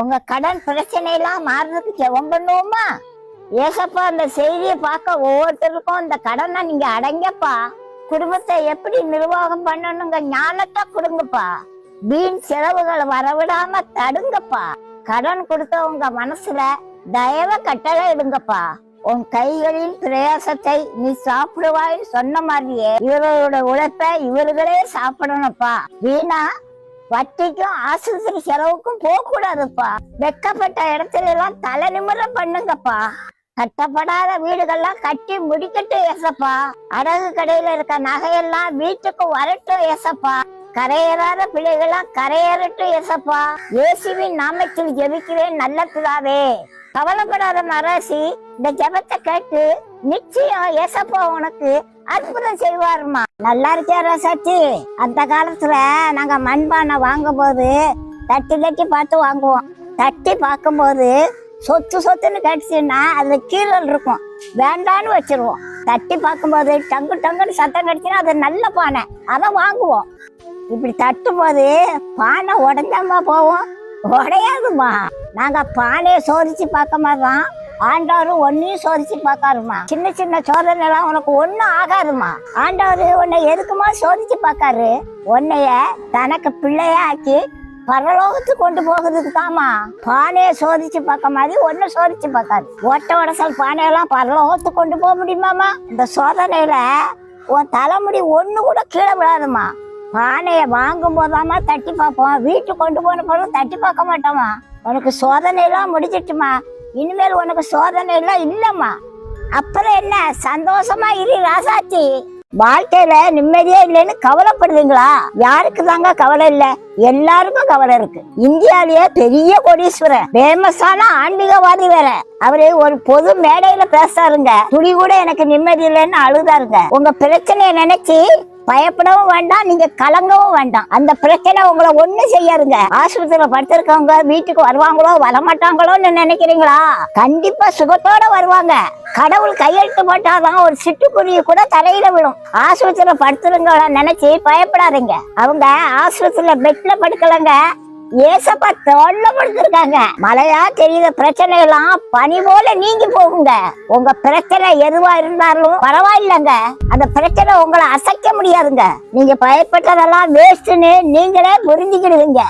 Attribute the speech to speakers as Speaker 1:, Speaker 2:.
Speaker 1: உங்க கடன் பிரச்சனை எல்லாம் மாறுறதுக்கு ஜெபம் பண்ணுவோமா? ஏசப்பா அந்த செய்தியை பார்க்க ஒவ்வொருத்தருக்கும் இந்த கடனை நீங்க அடைங்கப்பா. குடும்பத்தை எப்படி நிர்வாகம் பண்ணணுங்க ஞானத்தை கொடுங்கப்பா. வீண் செலவுகளை வரவிடாம தடுங்கப்பா. கடன் கொடுத்தவங்க மனசுல தயவ கட்டளை இடுங்கப்பா. உன் கைகளின் பிரயாசத்தை நீ சாப்பிடுவாயின்னு சொன்ன மாதிரியே இவர்களோட உழைப்ப இவர்களே சாப்பிடணும்ப்பா. வீணா வட்டிக்கும் ஆஸ்பத்திரி செலவுக்கும் போக கூடாதுப்பா வெக்கப்பட்ட இடத்துல எல்லாம் தலை நிமிர பண்ணுங்கப்பா. கட்டப்படாத வீடுகள்லாம் கட்டி முடிக்கட்டும் ஏசப்பா. அடகு கடையில இருக்க நகையெல்லாம் வீட்டுக்கு வரட்டும் ஏசப்பா. கரையேறாத பிள்ளைகள்லாம் கரையேறட்டும் ஏசப்பா. இயேசுவின் நாமத்தில் ஜெபிக்கிறேன் நல்ல பிதாவே. கவலைப்படாத மராசி இந்த ஜெபத்தை கேட்டு நிச்சயம் ஏசப்பா உனக்கு அற்புதம் செய்வாருமா நல்லா இருக்கே ராசாச்சி அந்த காலத்துல நாங்க மண்பானை வாங்கும் போது தட்டி தட்டி பார்த்து வாங்குவோம். தட்டி பார்க்கும்போது சொத்து சொத்துன்னு கேட்டுச்சுன்னா அதுல கீழல் இருக்கும். வேண்டான்னு வச்சிருவோம். தட்டி பார்க்கும்போது டங்கு டங்குன்னு சத்தம் கடிச்சுன்னா அது நல்ல பானை. அதை வாங்குவோம். இப்படி தட்டும் போது பானை உடஞ்சாமா போவோம் உடையாதுமா நாங்க பானையை சோதிச்சு பார்க்க மாதிரி தான் ஆண்டவர் ஒன்னையும் சோதிச்சு பார்க்காருமா. சின்ன சின்ன சோதனைலாம் உனக்கு ஒன்றும் ஆகாதுமா. ஆண்டவர் உன்னை எதுக்குமா சோதிச்சு பார்க்காரு? உன்னைய தனக்கு பிள்ளையா ஆக்கி பரலோகத்துக்கு கொண்டு போகிறதுக்கு தாமா பானையை சோதிச்சு பார்க்க மாதிரி ஒன்னு சோதிச்சு பார்க்காரு. ஒட்ட உடசல் பானையெல்லாம் பரலோகத்துக்கு கொண்டு போக முடியுமாமா இந்த சோதனையில உன் தலைமுடி ஒன்று கூட கீழே விழாதுமா பானையை வாங்கும் போதாமா தட்டி பார்ப்போம். வீட்டுக்கு கொண்டு போன பிறகு தட்டி பார்க்க மாட்டோமா உனக்கு சோதனையெல்லாம் முடிச்சிட்டுமா இனிமேல் உனக்கு சோதனை எல்லாம் இல்லம்மா. அப்புறம் என்ன சந்தோஷமா இரு ராசாச்சி வாழ்க்கையில நிம்மதியே இல்லைன்னு கவலைப்படுதுங்களா யாருக்கு தாங்க கவலை இல்ல? எல்லாருக்கும் கவலை இருக்கு. இந்தியாலேயே பெரிய கோடீஸ்வரர் ஃபேமஸான ஆன்மீகவாதி வேற. அவரு ஒரு பொது மேடையில பேசாருங்க துளி கூட எனக்கு நிம்மதி இல்லைன்னு அழுதாருங்க. உங்க பிரச்சனையை நினைச்சு பயப்படவும் வேண்டாம் நீங்க கலங்கவும் வேண்டாம். அந்த பிரச்சனை உங்களை ஒண்ணு செய்யாதுங்க. ஆஸ்பத்திரியில படுத்திருக்கவங்க வீட்டுக்கு வருவாங்களோ வரமாட்டாங்களோன்னு நினைக்கிறீங்களா? கண்டிப்பா சுகத்தோட வருவாங்க. கடவுள் கையெழுத்து போட்டாதான் ஒரு சிட்டுக்குருவி கூட தலையில விழும். ஆஸ்பத்திரியில படுத்துருங்க நினைச்சு பயப்படாதீங்க. அவங்க ஆஸ்பத்திரியில பெட்ல படுக்கலங்க. ஏசப்பா தொல்ல படுத்திருக்காங்க மழையா தெரியுத பிரச்சனை எல்லாம் பனி போல நீங்கி போகுங்க. உங்க பிரச்சனை எதுவா இருந்தாலும் பரவாயில்லைங்க. அந்த பிரச்சனை உங்களை அசைக்க முடியாதுங்க. நீங்க பயப்பட்டதெல்லாம் வேஸ்ட்னு நீங்களே புரிஞ்சுக்கிடுவீங்க.